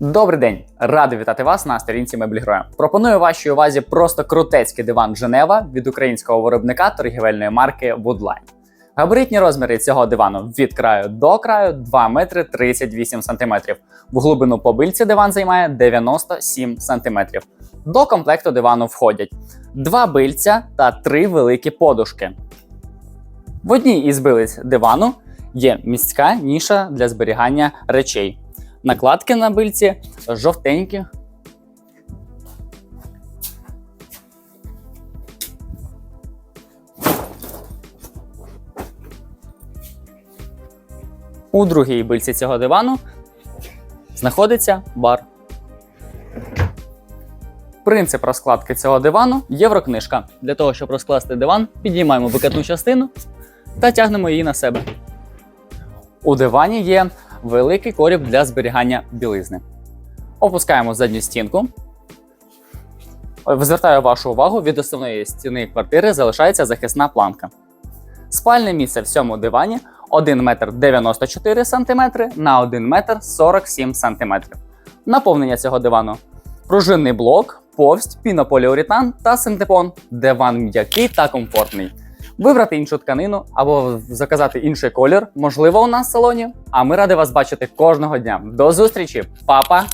Добрий день! Радий вітати вас на сторінці Меблігроя. Пропоную вашій увазі просто крутецький диван Женева від українського виробника торгівельної марки Woodline. Габаритні розміри цього дивану від краю до краю 2 метри 38 сантиметрів. В глибину побильці диван займає 97 сантиметрів. До комплекту дивану входять два бильця та три великі подушки. В одній із билиць дивану є міська ніша для зберігання речей. Накладки на бильці жовтенькі. У другій бильці цього дивану знаходиться бар. Принцип розкладки цього дивану єврокнижка. Для того, щоб розкласти диван, підіймаємо викатну частину та тягнемо її на себе. У дивані є великий коріб для зберігання білизни. Опускаємо задню стінку. Звертаю вашу увагу, від основної стіни квартири залишається захисна планка. Спальне місце в цьому дивані 1 метр 94 см на 1 метр 47 см. Наповнення цього дивану пружинний блок, повсть, пінополіуретан та синтепон. Диван м'який та комфортний. Вибрати іншу тканину або заказати інший колір можливо у нас в салоні. А ми раді вас бачити кожного дня. До зустрічі, папа!